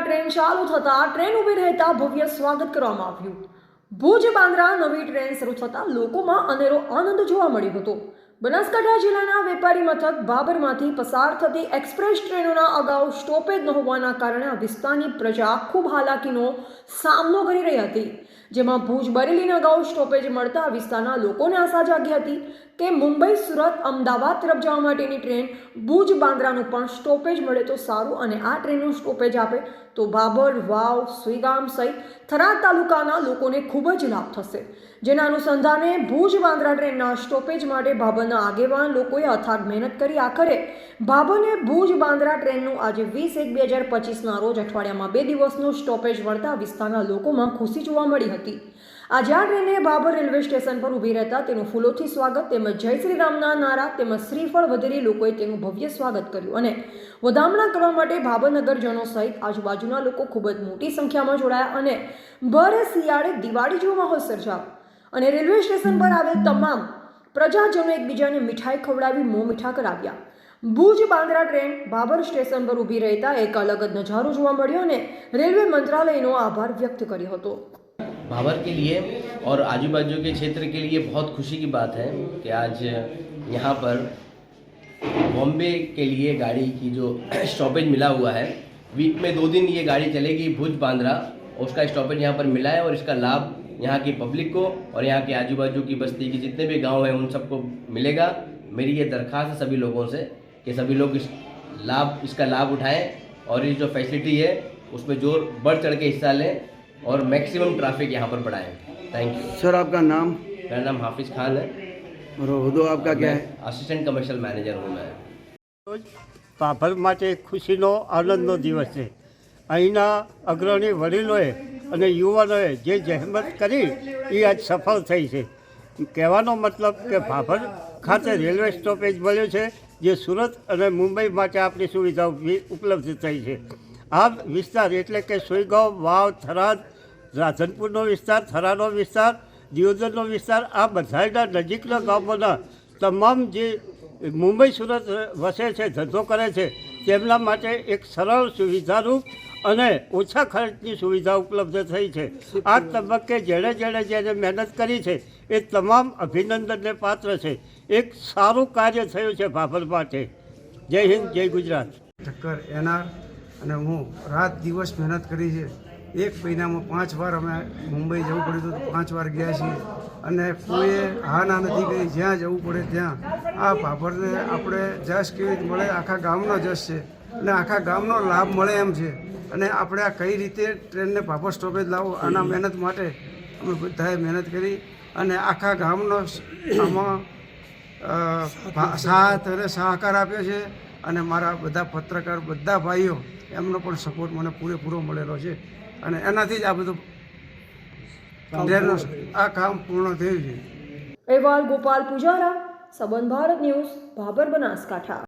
Train ચાલુ થતાં train ઊભી રહેતા ભવ્ય સ્વાગત કરવામાં આવ્યું. ભુજ બાંદ્રા નવી ટ્રેન શરૂ થતાં લોકોમાં અનેરો આનંદ જોવા મળ્યો હતો. બનાસકાંઠા જિલ્લાના વેપારી મથક બાબરમાંથી પસાર થતી એક્સપ્રેસ ટ્રેનોના અગાઉ સ્ટોપેજ ન હોવાના કારણે આ વિસ્તારની પ્રજા ખૂબ હાલાકીનો સામનો કરી રહી હતી. જેમાં ભુજ બરેલીના અગાઉ સ્ટોપેજ મળતા વિસ્તારના લોકોને આશા જાગી હતી કે મુંબઈ, સુરત, અમદાવાદ તરફ જવા માટેની ટ્રેન ભુજ બાંદ્રાનું પણ સ્ટોપેજ મળે તો સારું અને આ ટ્રેનનું સ્ટોપેજ આપે તો બાબર, વાવ, સુઈગામ સહિત થરાદ તાલુકાના લોકોને ખૂબ જ લાભ થશે. જેના અનુસંધાને ભુજ બાંદ્રા ટ્રેનના સ્ટોપેજ માટે ભાભરના આગેવાન લોકોએ અથાગ મહેનત કરી. આખરે ભાભરને ભુજ બાંદ્રા ટ્રેનનું આજે વીસ એક બે હજાર પચીસના રોજ અઠવાડિયામાં બે દિવસનું સ્ટોપેજ મળતા વિસ્તારના લોકોમાં ખુશી જોવા મળી હતી. આજે આ ટ્રેને બાબર રેલવે સ્ટેશન પર ઊભી રહેતા તેનું ફૂલોથી સ્વાગત તેમજ જય શ્રી રામના નારા તેમજ શ્રીફળ વધેરી લોકોએ તેનું ભવ્ય સ્વાગત કર્યું અને વધામણા કરવા માટે ભાવનગરજનો સહિત આજુબાજુના લોકો ખૂબ જ મોટી સંખ્યામાં જોડાયા અને ભર શિયાળે દિવાળી જેવો માહોલ સર્જાયો. અને રેલવે સ્ટેશન પર આવેલ તમામ પ્રજાજનો એકબીજાને મીઠાઈ ખવડાવી મોં મીઠા કરાવ્યા. ભુજ બાંદ્રા ટ્રેન બાબર સ્ટેશન પર ઊભી રહેતા એક અલગ જ નજારો જોવા મળ્યો અને રેલવે મંત્રાલયનો આભાર વ્યક્ત કર્યો હતો. भावर के लिए और आजू बाजू के क्षेत्र के लिए बहुत खुशी की बात है कि आज यहाँ पर बॉम्बे के लिए गाड़ी की जो स्टॉपेज मिला हुआ है वीक में दो दिन ये गाड़ी चलेगी भुज बांद्रा उसका स्टॉपेज यहाँ पर मिला है और इसका लाभ यहाँ की पब्लिक को और यहाँ के आजू बाजू की बस्ती के जितने भी गाँव हैं उन सबको मिलेगा। मेरी ये दरख्वास्त है सभी लोगों से कि सभी लोग इस लाभ, इसका लाभ उठाएँ और ये जो फैसिलिटी है, उसमें ज़ोर बढ़ चढ़ के हिस्सा लें। और मैक्सिमम ट्रैफिक यहाँ पर बढ़ाएं थैंक यू सर आपका नाम मेरा नाम हाफिज़ खान है और होदो आपका क्या है असिस्टेंट कमर्शियल मैनेजर हूँ मैं ભાભર માટે ખુશીનો આનંદનો દિવસ છે અહીંના અગ્રણી વડીલોએ અને યુવાનોએ જે જહેમત કરી એ આજ સફળ થઈ છે કહેવાનો મતલબ કે ભાભર ખાતે રેલવે સ્ટોપેજ મળ્યું છે જે સુરત અને મુંબઈ માટે આપણી સુવિધા ઉભી- ઉપલબ્ધ થઈ છે આ વિસ્તાર એટલે કે સોયગાંવ વાવ, થરાદ, રાધનપુરનો વિસ્તાર, થરાનો વિસ્તાર, દિયોદરનો વિસ્તાર, આ બધાના નજીકના ગામોના તમામ જે મુંબઈ, સુરત વસે છે, ધંધો કરે છે, તેમના માટે એક સરળ સુવિધારૂપ અને ઓછા ખર્ચની સુવિધા ઉપલબ્ધ થઈ છે. આ તબક્કે જેણે જેણે જેને મહેનત કરી છે, એ તમામ અભિનંદનને પાત્ર છે. એક સારું કાર્ય થયું છે ભાભર માટે. જય હિન્દ, જય ગુજરાત. ઠક્કર એનઆર અને હું રાત દિવસ મહેનત કરી છે. એક મહિનામાં પાંચ વાર અમે મુંબઈ જવું પડ્યું હતું પાંચ વાર ગયા છીએ. અને કોઈએ હા ના નથી કરી જ્યાં જવું પડે ત્યાં. આ ભાભરને આપણે જશ કેવી રીતે મળે? આખા ગામનો જશ છે. અને આખા ગામનો લાભ મળે એમ છે. અને આપણે આ કઈ રીતે ટ્રેનને ભાભર સ્ટોપેજ લાવો, આના મહેનત માટે અમે બધાએ મહેનત કરી. અને આખા ગામનો આમાં સાથ અને સહકાર આપ્યો છે. અને મારા બધા પત્રકાર બધા ભાઈઓ એમનો પણ સપોર્ટ મને પૂરેપૂરો મળેલો છે. અને એનાથી જ આ બધું આ કામ પૂર્ણ થયું છે. અહેવાલ ગોપાલ પૂજારા સંબંધ ભારત ન્યૂઝ ભાબર બનાસકાંઠા.